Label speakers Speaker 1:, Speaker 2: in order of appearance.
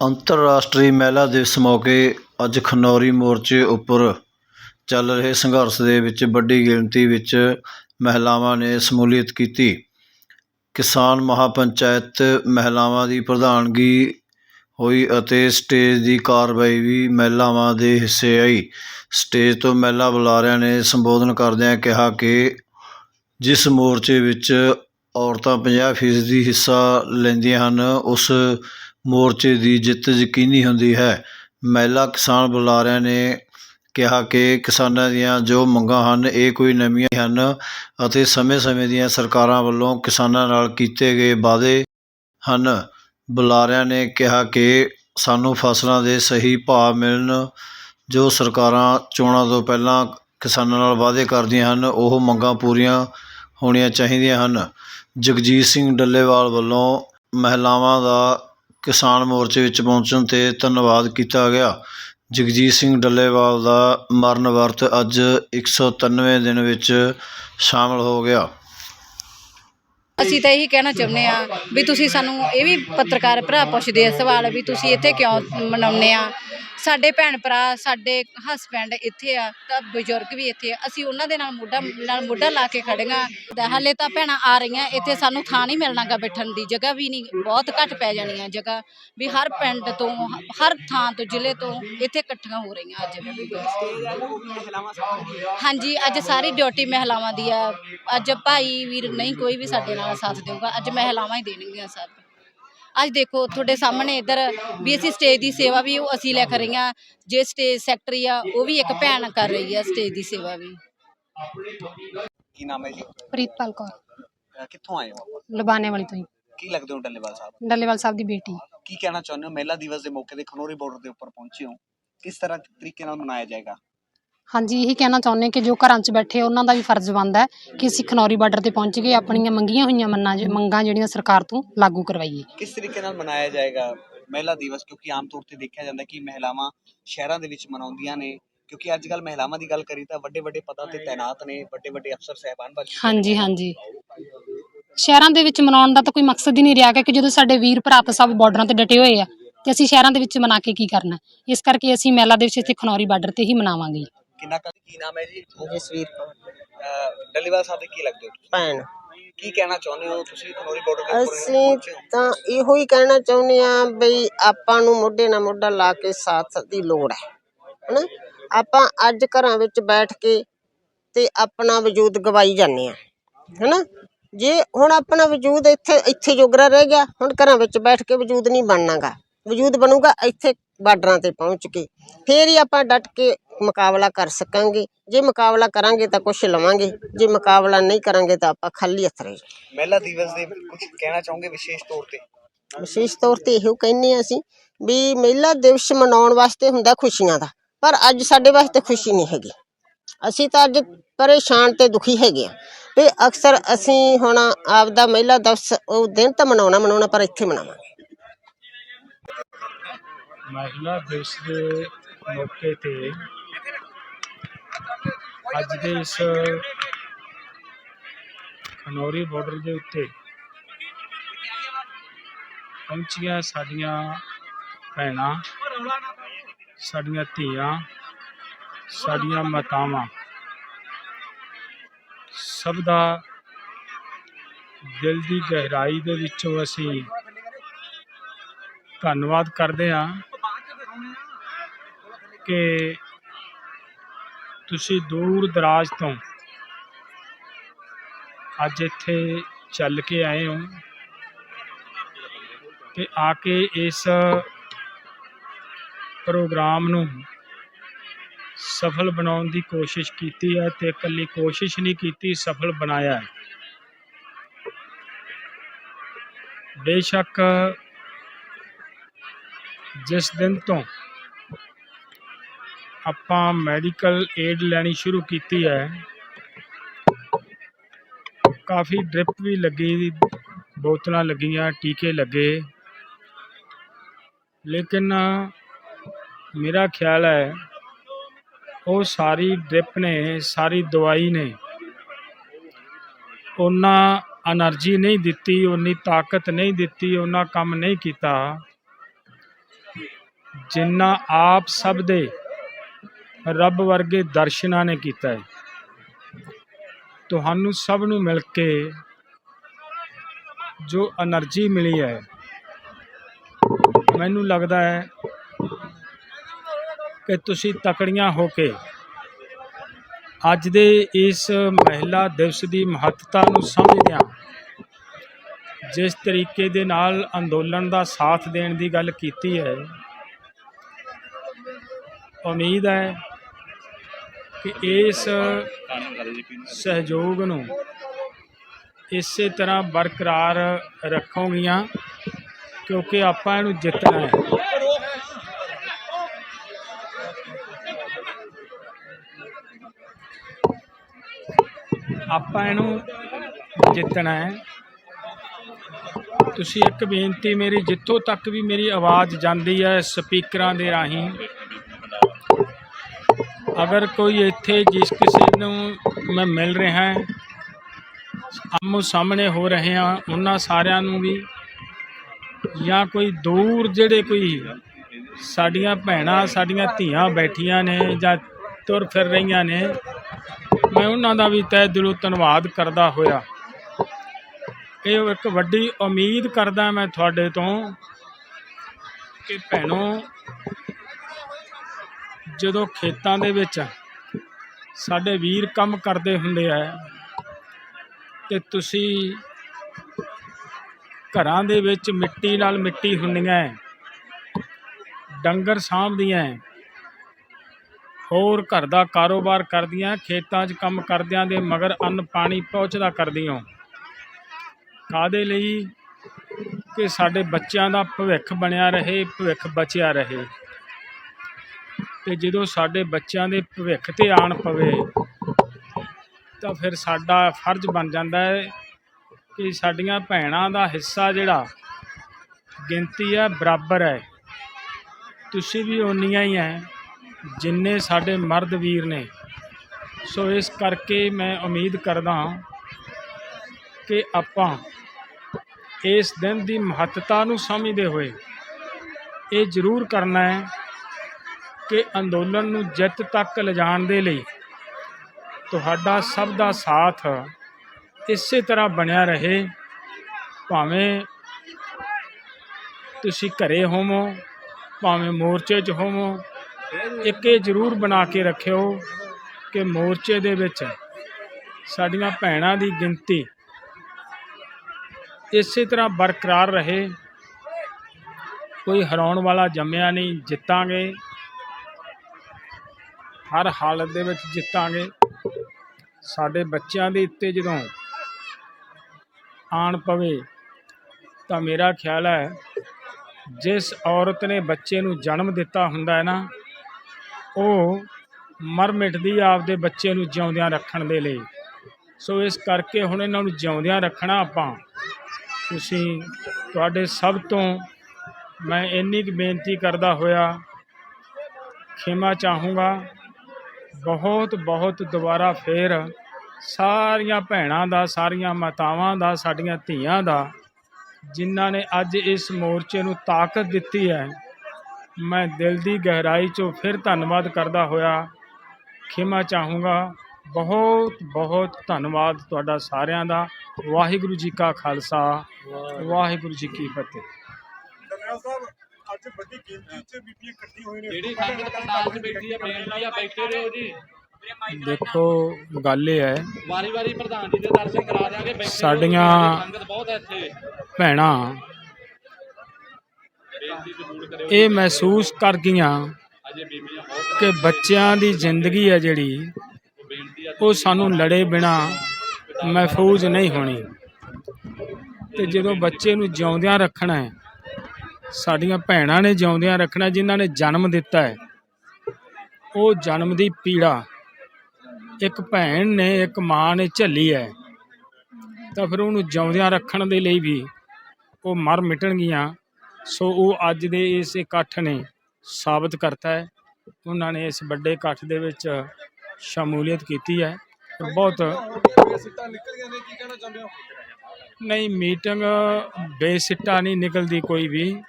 Speaker 1: ਅੰਤਰਰਾਸ਼ਟਰੀ ਮਹਿਲਾ ਦਿਵਸ ਮੌਕੇ ਅੱਜ ਖਨੌਰੀ ਮੋਰਚੇ ਉੱਪਰ ਚੱਲ ਰਹੇ ਸੰਘਰਸ਼ ਦੇ ਵਿੱਚ ਵੱਡੀ ਗਿਣਤੀ ਵਿੱਚ ਮਹਿਲਾਵਾਂ ਨੇ ਸ਼ਮੂਲੀਅਤ ਕੀਤੀ। ਕਿਸਾਨ ਮਹਾਪੰਚਾਇਤ ਮਹਿਲਾਵਾਂ ਦੀ ਪ੍ਰਧਾਨਗੀ ਹੋਈ ਅਤੇ ਸਟੇਜ ਦੀ ਕਾਰਵਾਈ ਵੀ ਮਹਿਲਾਵਾਂ ਦੇ ਹਿੱਸੇ ਆਈ। ਸਟੇਜ ਤੋਂ ਮਹਿਲਾ ਬੁਲਾਰਿਆਂ ਨੇ ਸੰਬੋਧਨ ਕਰਦਿਆਂ ਕਿਹਾ ਕਿ ਜਿਸ ਮੋਰਚੇ ਵਿੱਚ ਔਰਤਾਂ ਪੰਜਾਹ ਫੀਸਦੀ ਹਿੱਸਾ ਲੈਂਦੀਆਂ ਹਨ, ਉਸ ਮੋਰਚੇ ਦੀ ਜਿੱਤ ਯਕੀਨੀ ਹੁੰਦੀ ਹੈ। ਮਹਿਲਾ ਕਿਸਾਨ ਬੁਲਾਰਿਆਂ ਨੇ ਕਿਹਾ ਕਿ ਕਿਸਾਨਾਂ ਦੀਆਂ ਜੋ ਮੰਗਾਂ ਹਨ, ਇਹ ਕੋਈ ਨਵੀਆਂ ਹਨ ਅਤੇ ਸਮੇਂ-ਸਮੇਂ ਦੀਆਂ ਸਰਕਾਰਾਂ ਵੱਲੋਂ ਕਿਸਾਨਾਂ ਨਾਲ ਕੀਤੇ ਗਏ ਵਾਅਦੇ ਹਨ। ਬੁਲਾਰਿਆਂ ਨੇ ਕਿਹਾ ਕਿ ਸਾਨੂੰ ਫਸਲਾਂ ਦੇ ਸਹੀ ਭਾਅ ਮਿਲਣ, ਜੋ ਸਰਕਾਰਾਂ ਚੋਣਾਂ ਤੋਂ ਪਹਿਲਾਂ ਕਿਸਾਨਾਂ ਨਾਲ ਵਾਅਦੇ ਕਰਦੀਆਂ ਹਨ, ਉਹ ਮੰਗਾਂ ਪੂਰੀਆਂ ਹੋਣੀਆਂ ਚਾਹੀਦੀਆਂ ਹਨ। ਜਗਜੀਤ ਸਿੰਘ ਡੱਲੇਵਾਲ ਵੱਲੋਂ ਮਹਿਲਾਵਾਂ ਦਾ ਕਿਸਾਨ ਮੋਰਚੇ ਵਿੱਚ ਪਹੁੰਚਣ 'ਤੇ ਧੰਨਵਾਦ ਕੀਤਾ ਗਿਆ। ਜਗਜੀਤ ਸਿੰਘ ਡੱਲੇਵਾਲ ਦਾ ਮਰਨ ਵਰਤ ਅੱਜ 193ਵੇਂ ਦਿਨ ਵਿੱਚ ਸ਼ਾਮਲ ਹੋ ਗਿਆ।
Speaker 2: ਅਸੀਂ ਤਾਂ ਇਹੀ ਕਹਿਣਾ ਚਾਹੁੰਦੇ ਆ ਵੀ ਤੁਸੀਂ ਸਾਨੂੰ ਇਹ ਵੀ ਪੱਤਰਕਾਰ ਭਰਾ ਪੁੱਛਦੇ ਆ ਸਵਾਲ ਵੀ ਤੁਸੀਂ ਇੱਥੇ ਕਿਉਂ ਮਨਾਉਂਦੇ ਆ? ਸਾਡੇ ਭੈਣ ਭਰਾ ਸਾਡੇ ਹਸਬੈਂਡ ਇੱਥੇ ਆ, ਤਾਂ ਬਜ਼ੁਰਗ ਵੀ ਇੱਥੇ ਆ। ਅਸੀਂ ਉਹਨਾਂ ਦੇ ਨਾਲ ਮੋਢਾ ਨਾਲ ਮੋਢਾ ਲਾ ਕੇ ਖੜੀਆਂ ਹਾਲੇ ਤਾਂ ਭੈਣਾਂ ਆ ਰਹੀਆਂ, ਇੱਥੇ ਸਾਨੂੰ ਥਾਂ ਨਹੀਂ ਮਿਲਣਾਗਾ ਬੈਠਣ ਦੀ, ਜਗ੍ਹਾ ਵੀ ਨਹੀਂ, ਬਹੁਤ ਘੱਟ ਪੈ ਜਾਣੀਆਂ ਜਗ੍ਹਾ। ਵੀ ਹਰ ਪਿੰਡ ਤੋਂ, ਹਰ ਥਾਂ ਤੋਂ, ਜ਼ਿਲ੍ਹੇ ਤੋਂ ਇੱਥੇ ਇਕੱਠੀਆਂ ਹੋ ਰਹੀਆਂ ਅੱਜ। ਹਾਂਜੀ, ਅੱਜ ਸਾਰੀ ਡਿਊਟੀ ਮਹਿਲਾਵਾਂ ਦੀ ਆ। ਅੱਜ ਭਾਈ ਵੀਰ ਨਹੀਂ, ਕੋਈ ਵੀ ਸਾਡੇ ਨਾਲ ਸਾਥ ਦੇਊਗਾ। ਅੱਜ ਮਹਿਲਾਵਾਂ ਹੀ ਦੇਣਗੀਆਂ ਸਭ। ਅੱਜ ਦੇਖੋ ਤੁਹਾਡੇ ਸਾਹਮਣੇ ਇੱਧਰ ਵੀ ਅਸੀਂ ਸਟੇਜ ਦੀ ਸੇਵਾ ਵੀ ਉਹ ਅਸੀਂ ਲੈ ਕਰ ਰਹੀਆਂ। ਜੇ ਸਟੇਜ ਸੈਕਟਰੀ ਆ ਉਹ ਵੀ ਇੱਕ ਭੈਣ ਕਰ ਰਹੀ ਆ ਸਟੇਜ ਦੀ ਸੇਵਾ ਵੀ।
Speaker 3: ਕੀ ਨਾਮ ਹੈ ਜੀ?
Speaker 4: ਪ੍ਰੀਤਪਾਲ ਕੌਰ।
Speaker 3: ਅਹ ਕਿੱਥੋਂ ਆਏ ਹੋ? ਆਪਾਂ?
Speaker 4: ਲਬਾਨੇ ਵਾਲੀ ਤੋਂ ਹੀ।
Speaker 3: ਕੀ ਲੱਗਦੇ ਹੋ ਡੱਲੇਵਾਲ ਸਾਹਿਬ?
Speaker 4: ਡੱਲੇਵਾਲ ਸਾਹਿਬ ਦੀ ਬੇਟੀ।
Speaker 3: ਕੀ ਕਹਿਣਾ ਚਾਹੁੰਦੇ ਹੋ? ਮਹਿਲਾ ਦਿਵਸ ਦੇ ਮੌਕੇ ਤੇ ਖਨੋਰੀ ਬਾਰਡਰ ਦੇ ਉੱਪਰ ਪਹੁੰਚੇ ਹੋ। ਕਿਸ ਤਰ੍ਹਾਂ ਤਰੀਕੇ ਨਾਲ ਮਨਾਇਆ ਜਾਏਗਾ?
Speaker 4: ਹਾਂਜੀ ਇਹੀ ਕਹਿਣਾ ਚਾਹੁੰਦੇ ਕਿ ਜੋ ਘਰਾਂ 'ਚ ਬੈਠੇ ਉਹਨਾਂ ਦਾ ਵੀ ਫਰਜ਼ ਬਣਦਾ ਹੈ ਕਿ ਅਸੀਂ ਖਨੌਰੀ ਬਾਰਡਰ ਤੇ ਪਹੁੰਚ ਕੇ ਆਪਣੀਆਂ ਮੰਗੀਆਂ ਹੋਈਆਂ ਮੰਨਾਂ ਮੰਗਾਂ ਜਿਹੜੀਆਂ ਸਰਕਾਰ ਤੋਂ ਲਾਗੂ ਕਰਵਾਈਏ।
Speaker 3: ਕਿਸ ਤਰੀਕੇ ਨਾਲ ਮਨਾਇਆ ਜਾਏਗਾ ਮਹਿਲਾ ਦਿਵਸ? ਕਿਉਂਕਿ ਆਮ ਤੌਰ ਤੇ ਦੇਖਿਆ ਜਾਂਦਾ ਕਿ ਮਹਿਲਾਵਾਂ ਸ਼ਹਿਰਾਂ ਦੇ ਵਿੱਚ ਮਨਾਉਂਦੀਆਂ ਨੇ ਕਿਉਂਕਿ ਅੱਜ ਕੱਲ ਮਹਿਲਾਵਾਂ ਦੀ ਗੱਲ ਕਰੀ ਤਾਂ ਵੱਡੇ ਵੱਡੇ ਪਦਾਂ ਤੇ ਤਾਇਨਾਤ ਨੇ ਵੱਡੇ ਵੱਡੇ ਅਫਸਰ ਸਹਿਬਾਨ ਬਣ ਚੁੱਕੇ
Speaker 4: ਹਾਂਜੀ ਹਾਂਜੀ। ਸ਼ਹਿਰਾਂ ਦੇ ਵਿੱਚ ਮਨਾਉਣ ਦਾ ਤਾਂ ਕੋਈ ਮਕਸਦ ਹੀ ਨਹੀਂ ਰਿਹਾ ਕਿ ਜਦੋਂ ਸਾਡੇ ਵੀਰ ਭਰਾ ਤਾਂ ਸਭ ਬਾਰਡਰਾਂ ਤੇ ਡਟੇ ਹੋਏ ਆ ਤੇ ਅਸੀਂ ਸ਼ਹਿਰਾਂ ਦੇ ਵਿੱਚ ਮਨਾ ਕੇ ਕੀ ਕਰਨਾ? ਇਸ ਕਰਕੇ ਅਸੀਂ ਮੇਲਾ ਦੇ ਵਿੱਚ ਇੱਥੇ ਖਨੌਰੀ ਬਾਰਡਰ ਤੇ ਹੀ ਮਨਾਵਾਂਗੇ।
Speaker 3: ਕਿੰਨਾ ਕੁ ਕੀ ਨਾਮ ਹੈ ਜੀ?
Speaker 5: ਜਸਵੀਰ ਕੌਰ।
Speaker 3: ਅਹ ਡੱਲੇਵਾਲ ਸਾਹਿਬ ਦੇ ਕੀ ਲੱਗਦੇ ਹੋ
Speaker 5: ਭੈਣ।
Speaker 3: ਕੀ ਕਹਿਣਾ ਚਾਹੁੰਦੇ ਹੋ? ਤੁਸੀਂ ਖਨੋਰੀ ਬਾਰਡਰ ਉੱਪਰ
Speaker 5: ਅਸੀਂ ਤਾਂ ਇਹੋ ਹੀ ਕਹਿਣਾ ਚਾਹੁੰਦੇ ਆ ਬਈ ਆਪਾਂ ਨੂੰ ਮੋਢੇ ਨਾਲ ਮੋਢਾ ਲਾ ਕੇ ਸਾਥ ਦੀ ਲੋੜ ਹੈ। ਹਨਾ? ਆਪਾਂ ਅੱਜ ਘਰਾਂ ਵਿੱਚ ਬੈਠ ਕੇ ਤੇ ਆਪਣਾ ਵਜੂਦ ਗਵਾਈ ਜਾਂਦੇ ਆ ਹਨਾ? ਜੇ ਹੁਣ ਆਪਣਾ ਵਜੂਦ ਇੱਥੇ ਇੱਥੇ ਜੋਗਰਾ ਰਹਿ ਗਿਆ ਹੁਣ ਘਰਾਂ ਵਿੱਚ ਬੈਠ ਕੇ ਵਜੂਦ ਨਹੀਂ ਬਣਨਾਗਾ। ਵਜੂਦ ਬਣੂਗਾ ਇੱਥੇ ਬਾਰਡਰਾਂ ਤੇ ਪਹੁੰਚ ਕੇ। ਫੇਰ ਹੀ ਆਪਾਂ ਡਟ ਕੇ ਮੁਕਾਬਲਾ ਕਰ ਸਕਾਂਗੇ। ਜੇ ਮੁਕਾਬਲਾ ਕਰਾਂਗੇ ਤਾਂ ਕੁਝ ਲਵਾਂਗੇ। ਜੇ ਮੁਕਾਬਲਾ ਨਹੀਂ ਕਰਾਂਗੇ ਤਾਂ ਆਪਾਂ ਖਾਲੀ ਹੱਥ ਰਹਿ।
Speaker 3: ਮਹਿਲਾ ਦਿਵਸ ਦੇ ਕੁਝ ਕਹਿਣਾ ਚਾਹੋਗੇ ਵਿਸ਼ੇਸ਼ ਤੌਰ ਤੇ?
Speaker 5: ਵਿਸ਼ੇਸ਼ ਤੌਰ ਤੇ ਇਹੋ ਕਹਿੰਨੇ ਆ ਅਸੀਂ ਵੀ ਮਹਿਲਾ ਦਿਵਸ ਮਨਾਉਣ ਵਾਸਤੇ ਹੁੰਦਾ ਖੁਸ਼ੀਆਂ ਦਾ ਪਰ ਅੱਜ ਸਾਡੇ ਵਾਸਤੇ ਖੁਸ਼ੀ ਨਹੀਂ ਹੈਗੀ। ਅਸੀਂ ਤਾਂ ਅੱਜ ਪਰੇਸ਼ਾਨ ਤੇ ਦੁਖੀ ਹੈਗੇ ਆ ਵੀ ਅਕਸਰ ਅਸੀਂ ਹੁਣ ਆਪਦਾ ਮਹਿਲਾ ਦਿਵਸ ਉਹ ਦਿਨ ਤਾਂ ਮਨਾਉਣਾ ਮਨਾਉਣਾ ਪਰ ਇੱਥੇ ਮਨਾਵਾਂਗੇ।
Speaker 6: ਮਹਿਲਾ ਦਿਵਸ ਦੇ ਮੌਕੇ ਤੇ ਅੱਜ ਦੇ ਇਸ ਖਨੌਰੀ ਬਾਰਡਰ ਦੇ ਉੱਤੇ ਪਹੁੰਚੀਆਂ ਸਾਡੀਆਂ ਭੈਣਾਂ, ਸਾਡੀਆਂ ਧੀਆਂ, ਸਾਡੀਆਂ ਮਾਤਾਵਾਂ। ਸਭ ਦਾ ਦਿਲ ਦੀ ਗਹਿਰਾਈ ਦੇ ਵਿੱਚੋਂ ਅਸੀਂ ਧੰਨਵਾਦ ਕਰਦੇ ਹਾਂ। ਕਿ ਤੁਸੀਂ ਦੂਰ ਦਰਾਜ ਤੋਂ ਅੱਜ ਇੱਥੇ ਚੱਲ ਕੇ ਆਏ ਹੋ ਤੇ ਆ ਕੇ ਇਸ ਪ੍ਰੋਗਰਾਮ ਨੂੰ ਸਫਲ ਬਣਾਉਣ ਦੀ ਕੋਸ਼ਿਸ਼ ਕੀਤੀ ਹੈ ਤੇ ਇਕੱਲੀ ਕੋਸ਼ਿਸ਼ ਨਹੀਂ ਕੀਤੀ, ਸਫਲ ਬਣਾਇਆ ਹੈ। ਬੇਸ਼ੱਕ ਜਿਸ ਦਿਨ ਤੋਂ ਆਪਾਂ ਮੈਡੀਕਲ ਏਡ ਲੈਣੀ ਸ਼ੁਰੂ ਕੀਤੀ ਹੈ। ਕਾਫੀ ਡ੍ਰਿਪ ਵੀ ਲੱਗੀ, ਬੋਤਲਾਂ ਲੱਗੀਆਂ, ਟੀਕੇ ਲੱਗੇ। ਲੇਕਿਨ ਮੇਰਾ ਖਿਆਲ ਹੈ, ਉਹ ਸਾਰੀ ਡ੍ਰਿਪ ਨੇ, ਸਾਰੀ ਦਵਾਈ ਨੇ, ਉਹਨਾਂ એનર્ਜੀ ਨਹੀਂ ਦਿੱਤੀ ਉਨੀ ਤਾਕਤ ਨਹੀਂ ਦਿੱਤੀ, ਉਹਨਾਂ ਕੰਮ ਨਹੀਂ ਕੀਤਾ। ਜਿੰਨਾ ਆਪ ਸਭ ਦੇ ਰੱਬ ਵਰਗੇ ਦਰਸ਼ਨਾਂ ਨੇ ਕੀਤਾ ਹੈ। ਤੁਹਾਨੂੰ ਸਭ ਨੂੰ ਮਿਲ ਕੇ ਜੋ એનર્ਜੀ ਮਿਲੀ ਹੈ, ਮੈਨੂੰ ਲੱਗਦਾ ਹੈ ਕਿ ਤੁਸੀਂ ਤਕੜੀਆਂ ਹੋ ਕੇ ਅੱਜ ਦੇ ਇਸ ਮਹਿਲਾ ਦਿਵਸ ਦੀ ਮਹੱਤਤਾ ਨੂੰ ਸਮਝਦੇ ਆ ਜਿਸ ਤਰੀਕੇ ਦੇ ਨਾਲ ਅੰਦੋਲਨ ਦਾ ਸਾਥ ਦੇਣ ਦੀ ਗੱਲ ਕੀਤੀ ਹੈ, ਉਮੀਦ ਹੈ ਕਿ ਇਸ ਸਹਿਯੋਗ ਨੂੰ ਇਸੇ ਤਰ੍ਹਾਂ ਬਰਕਰਾਰ ਰੱਖੋਗੀਆਂ ਕਿਉਂਕਿ ਆਪਾਂ ਇਹਨੂੰ ਜਿੱਤਣਾ ਹੈ। ਆਪਾਂ ਇਹਨੂੰ ਜਿੱਤਣਾ ਹੈ। ਤੁਸੀਂ ਇੱਕ ਬੇਨਤੀ, ਮੇਰੀ ਜਿੱਥੋਂ ਤੱਕ ਵੀ ਮੇਰੀ ਆਵਾਜ਼ ਜਾਂਦੀ ਹੈ ਸਪੀਕਰਾਂ ਦੇ ਰਾਹੀਂ ਅਗਰ ਕੋਈ ਇੱਥੇ ਜਿਸ ਕਿਸੇ ਨੂੰ ਮੈਂ ਮਿਲ ਰਿਹਾ ਹੈ ਆਮੋ ਸਾਹਮਣੇ ਹੋ ਰਹੇ ਹਾਂ, ਉਹਨਾਂ ਸਾਰਿਆਂ ਨੂੰ ਵੀ, ਜਾਂ ਕੋਈ ਦੂਰ ਜਿਹੜੇ ਕੋਈ ਸਾਡੀਆਂ ਭੈਣਾਂ, ਸਾਡੀਆਂ ਧੀਆਂ ਬੈਠੀਆਂ ਨੇ ਜਾਂ ਤੁਰ ਫਿਰ ਰਹੀਆਂ ਨੇ, ਮੈਂ ਉਹਨਾਂ ਦਾ ਵੀ ਤਹਿ ਦਿਲੋਂ ਧੰਨਵਾਦ ਕਰਦਾ ਹੋਇਆ। ਇਹ ਇੱਕ ਵੱਡੀ ਉਮੀਦ ਕਰਦਾ ਮੈਂ ਤੁਹਾਡੇ ਤੋਂ ਕਿ ਭੈਣੋ ਜਦੋਂ ਖੇਤਾਂ ਦੇ ਵਿੱਚ ਸਾਡੇ ਵੀਰ ਕੰਮ ਕਰਦੇ ਹੁੰਦੇ ਆ ਤੇ ਤੁਸੀਂ ਘਰਾਂ ਦੇ ਵਿੱਚ ਮਿੱਟੀ ਨਾਲ ਮਿੱਟੀ ਹੁੰਦੀਆਂ ਡੰਗਰ ਸਾਂਭਦੀਆਂ ਹੋਰ ਘਰ ਦਾ ਕਾਰੋਬਾਰ ਕਰਦੀਆਂ, ਖੇਤਾਂ 'ਚ ਕੰਮ ਕਰਦਿਆਂ ਦੇ ਮਗਰ ਅੰਨ ਪਾਣੀ ਪਹੁੰਚਦਾ ਕਰਦੀਆਂ। ਕਾਦੇ ਲਈ? ਕਿ ਸਾਡੇ ਬੱਚਿਆਂ ਦਾ ਭਵਿੱਖ ਬਣਿਆ ਰਹੇ, ਭਵਿੱਖ ਬਚਿਆ ਰਹੇ। ਤੇ ਜਦੋਂ ਸਾਡੇ ਬੱਚਿਆਂ ਦੇ ਭਵਿੱਖ ਤੇ ਆਣ ਪਵੇ, ਤਾਂ ਫਿਰ ਸਾਡਾ ਫਰਜ਼ ਬਣ ਜਾਂਦਾ ਹੈ ਕਿ ਸਾਡੀਆਂ ਭੈਣਾਂ ਦਾ ਹਿੱਸਾ ਜਿਹੜਾ ਗਿਣਤੀ ਹੈ, ਬਰਾਬਰ ਹੈ। ਤੁਸੀਂ ਵੀ ਓਨੀਆਂ ਹੀ ਹੈ, ਜਿੰਨੇ ਸਾਡੇ ਮਰਦ ਵੀਰ ਨੇ। ਸੋ ਇਸ ਕਰਕੇ ਮੈਂ ਉਮੀਦ ਕਰਦਾ ਹਾਂ ਕਿ ਆਪਾਂ ਇਸ ਦਿਨ ਦੀ ਮਹੱਤਤਾ ਨੂੰ ਸਮਝਦੇ ਹੋਏ ਇਹ ਜ਼ਰੂਰ ਕਰਨਾ ਹੈ ਕਿ ਅੰਦੋਲਨ ਨੂੰ ਜਿੱਤ ਤੱਕ ਲਿਜਾਣ ਦੇ ਲਈ ਤੁਹਾਡਾ ਸਭ ਦਾ ਸਾਥ ਇਸੇ ਤਰ੍ਹਾਂ ਬਣਿਆ ਰਹੇ। ਭਾਵੇਂ ਤੁਸੀਂ ਘਰੇ ਹੋਵੋ, ਭਾਵੇਂ ਮੋਰਚੇ 'ਚ ਹੋਵੋ, ਇੱਕ ਇਹ ਜ਼ਰੂਰ ਬਣਾ ਕੇ ਰੱਖਿਓ ਕਿ ਮੋਰਚੇ ਦੇ ਵਿੱਚ ਸਾਡੀਆਂ ਭੈਣਾਂ ਦੀ ਗਿਣਤੀ ਇਸੇ ਤਰ੍ਹਾਂ ਬਰਕਰਾਰ ਰਹੇ। ਕੋਈ ਹਰਾਉਣ ਵਾਲਾ ਜੰਮਿਆ ਨਹੀਂ, ਜਿੱਤਾਂਗੇ। ਹਰ ਹਾਲਤ ਦੇ ਵਿੱਚ ਜਿੱਤਾਂਗੇ। ਸਾਡੇ ਬੱਚਿਆਂ ਦੇ ਉੱਤੇ ਜਦੋਂ ਆਣ ਪਵੇ, ਤਾਂ ਮੇਰਾ ਖਿਆਲ ਹੈ, ਜਿਸ ਔਰਤ ਨੇ ਬੱਚੇ ਨੂੰ ਜਨਮ ਦਿੱਤਾ ਹੁੰਦਾ ਹੈ ਨਾ, ਉਹ ਮਰ ਮਿਟਦੀ ਆਪਦੇ ਬੱਚੇ ਨੂੰ ਜਿਉਂਦਿਆਂ ਰੱਖਣ ਦੇ ਲਈ। ਸੋ ਇਸ ਕਰਕੇ ਹੁਣ ਇਹਨਾਂ ਨੂੰ ਜਿਉਂਦਿਆਂ ਰੱਖਣਾ ਆਪਾਂ। ਤੁਸੀਂ, ਤੁਹਾਡੇ ਸਭ ਤੋਂ ਮੈਂ ਇੰਨੀ ਕੁ ਬੇਨਤੀ ਕਰਦਾ ਹੋਇਆ, ਖਿਮਾ ਚਾਹੂੰਗਾ। ਬਹੁਤ ਬਹੁਤ ਦੁਬਾਰਾ ਫੇਰ ਸਾਰੀਆਂ ਭੈਣਾਂ ਦਾ, ਸਾਰੀਆਂ ਮਾਤਾਵਾਂ ਦਾ, ਸਾਡੀਆਂ ਧੀਆਂ ਦਾ, ਜਿਨ੍ਹਾਂ ਨੇ ਅੱਜ ਇਸ ਮੋਰਚੇ ਨੂੰ ਤਾਕਤ ਦਿੱਤੀ ਹੈ, ਮੈਂ ਦਿਲ ਦੀ ਗਹਿਰਾਈ 'ਚੋਂ ਫਿਰ ਧੰਨਵਾਦ ਕਰਦਾ ਹੋਇਆ ਖਿਮਾ ਚਾਹੂੰਗਾ। ਬਹੁਤ ਬਹੁਤ ਧੰਨਵਾਦ ਤੁਹਾਡਾ ਸਾਰਿਆਂ ਦਾ। ਵਾਹਿਗੁਰੂ ਜੀ ਕਾ ਖਾਲਸਾ, ਵਾਹਿਗੁਰੂ ਜੀ ਕੀ ਫਤਿਹ।
Speaker 7: ਅੱਜ ਵੱਡੀ ਗਿਣਤੀ 'ਚ ਬੀਬੀਆਂ ਇਕੱਠੀ ਹੋਈ ਨੇ।
Speaker 8: ਜਿਹੜੀ ਸੰਗਤ ਪੰਡਾਲ 'ਚ ਬੈਠੀ ਹੈ ਬੇਨਤੀ ਆ ਬੈਠੇ ਰਹੋ ਜੀ।
Speaker 6: ਦੇਖੋ ਗੱਲ ਇਹ ਹੈ।
Speaker 8: ਵਾਰੀ ਵਾਰੀ ਪ੍ਰਧਾਨ ਜੀ ਦੇ ਦਰਸ਼ਨ ਕਰਾ ਦਿਆਂਗੇ ਬੈਠੇ ਰਹੋ। ਜੀ,
Speaker 6: ਸਾਡੀਆਂ-
Speaker 8: ਸੰਗਤ ਬਹੁਤ ਹੈ ਇੱਥੇ।
Speaker 6: ਭੈਣਾਂ
Speaker 8: ਬੇਨਤੀ ਜ਼ਰੂਰ ਕਰਿਓ।
Speaker 6: ਇਹ ਮਹਿਸੂਸ ਕਰ ਗਈਆਂ
Speaker 8: ਅਜੇ ਬੀਬੀਆਂ ਬਹੁਤ
Speaker 6: ਕਿ ਬੱਚਿਆਂ ਦੀ ਜ਼ਿੰਦਗੀ ਹੈ ਜਿਹੜੀ
Speaker 8: ਉਹ ਬੇਨਤੀ ਆ
Speaker 6: ਉਹ ਸਾਨੂੰ ਲੜੇ ਬਿਨਾ ਮਹਿਫੂਜ਼ ਨਹੀਂ ਹੋਣੀ। ਤੇ ਜਦੋਂ ਬੱਚੇ ਨੂੰ ਜਿਉਂਦਿਆਂ ਰੱਖਣਾ ਹੈ ਸਾਡੀਆਂ ਭੈਣਾਂ ਨੇ ਜਿਉਂਦਿਆਂ ਰੱਖਣਾ, ਜਿਨ੍ਹਾਂ ਨੇ ਜਨਮ ਦਿੱਤਾ ਹੈ, ਉਹ ਜਨਮ ਦੀ ਪੀੜਾ, ਇੱਕ ਭੈਣ ਨੇ, ਇੱਕ ਮਾਂ ਨੇ ਝੱਲੀ ਹੈ। ਤਾਂ ਫਿਰ ਉਹਨੂੰ ਜਿਉਂਦਿਆਂ ਰੱਖਣ ਦੇ ਲਈ ਵੀ ਉਹ ਮਰ ਮਿਟਣਗੀਆਂ ਸੋ ਉਹ ਅੱਜ ਦੇ ਇਸ ਇਕੱਠ ਨੇ ਸਾਬਤ ਕਰਤਾ ਹੈ। ਉਹਨਾਂ ਨੇ ਇਸ ਵੱਡੇ ਇਕੱਠ ਦੇ ਵਿੱਚ ਸ਼ਮੂਲੀਅਤ ਕੀਤੀ ਹੈ। ਬਹੁਤ
Speaker 7: ਸਿੱਟਾਂ ਨਿਕਲੀਆਂ ਨੇ ਕੀ ਕਹਿਣਾ ਚਾਹੁੰਦੇ ਹੋ
Speaker 6: ਨਹੀਂ, ਮੀਟਿੰਗ ਬੇਸਿੱਟਾ ਨਹੀਂ ਨਿਕਲਦੀ ਕੋਈ ਵੀ।